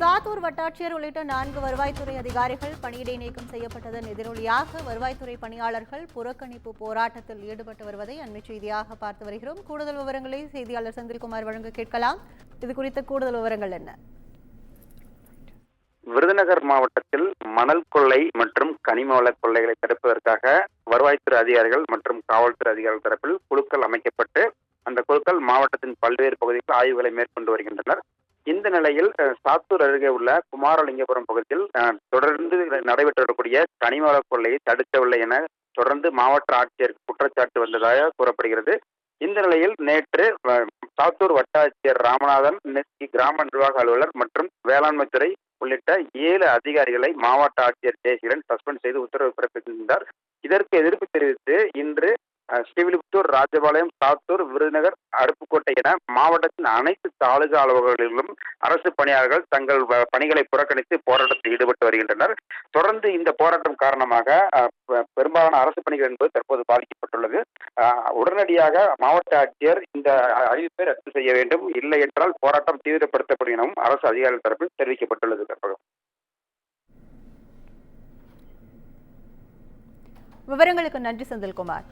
சாத்தூர் வட்டாட்சியர் உள்ளிட்ட நான்கு வருவாய்த்துறை அதிகாரிகள் பணியிடை நீக்கம் செய்யப்பட்டதன் எதிரொலியாக வருவாய்த்துறை பணியாளர்கள் புறக்கணிப்பு போராட்டத்தில் ஈடுபட்டு வருவதை அண்மை செய்தியாக பார்த்து வருகிறோம். கூடுதல் விவரங்களை செய்தியாளர் செந்தில்குமார் வழங்க கேட்கலாம். இது குறித்த கூடுதல் விவரங்கள் என்ன? விருதுநகர் மாவட்டத்தில் மணல் கொள்ளை மற்றும் கனிம வள கொள்ளைகளை தடுப்பதற்காக வருவாய்த்துறை அதிகாரிகள் மற்றும் காவல்துறை அதிகாரிகள் தரப்பில் குழுக்கள் அமைக்கப்பட்டு அந்த குழுக்கள் மாவட்டத்தின் பல்வேறு பகுதிகளில் ஆய்வுகளை மேற்கொண்டு வருகின்றனர். இந்த நிலையில் சாத்தூர் அருகே உள்ள குமாரலிங்கபுரம் பகுதியில் தொடர்ந்து நடைபெற்று வரக்கூடிய கனிம கொள்ளையை தடுக்கவில்லை என தொடர்ந்து மாவட்ட ஆட்சியர் குற்றச்சாட்டு வந்ததாக கூறப்படுகிறது. இந்த நிலையில் நேற்று சாத்தூர் வட்டாட்சியர் ராமநாதன் கிராம நிர்வாக அலுவலர் மற்றும் வேளாண்மைத்துறை உள்ளிட்ட ஏழு அதிகாரிகளை மாவட்ட ஆட்சியர் ஜெயசீலன் சஸ்பெண்ட் செய்து உத்தரவு பிறப்பித்திருந்தார். இதற்கு எதிர்ப்பு தெரிவித்து இன்று ராஜபாளையம் சாத்தூர் விருதுநகர் அருப்புக்கோட்டை என மாவட்டத்தின் அனைத்து தாலுகா அலுவலகங்களிலும் அரசு பணியாளர்கள் தங்கள் பணிகளை புறக்கணித்து போராட்டத்தில் ஈடுபட்டு வருகின்றனர். தொடர்ந்து இந்த போராட்டம் காரணமாக பெரும்பாலான அரசு பணிகள் என்பது தற்போது பாதிக்கப்பட்டுள்ளது. உடனடியாக மாவட்ட ஆட்சியர் இந்த அறிவிப்பை ரத்து செய்ய வேண்டும். இல்லை என்றால் போராட்டம் தீவிரப்படுத்தப்படும் எனவும் அரசு அதிகாரிகள் தரப்பில் தெரிவிக்கப்பட்டுள்ளது. கற்பகம். விவரங்களுக்கு நன்றி செந்தில்குமார்.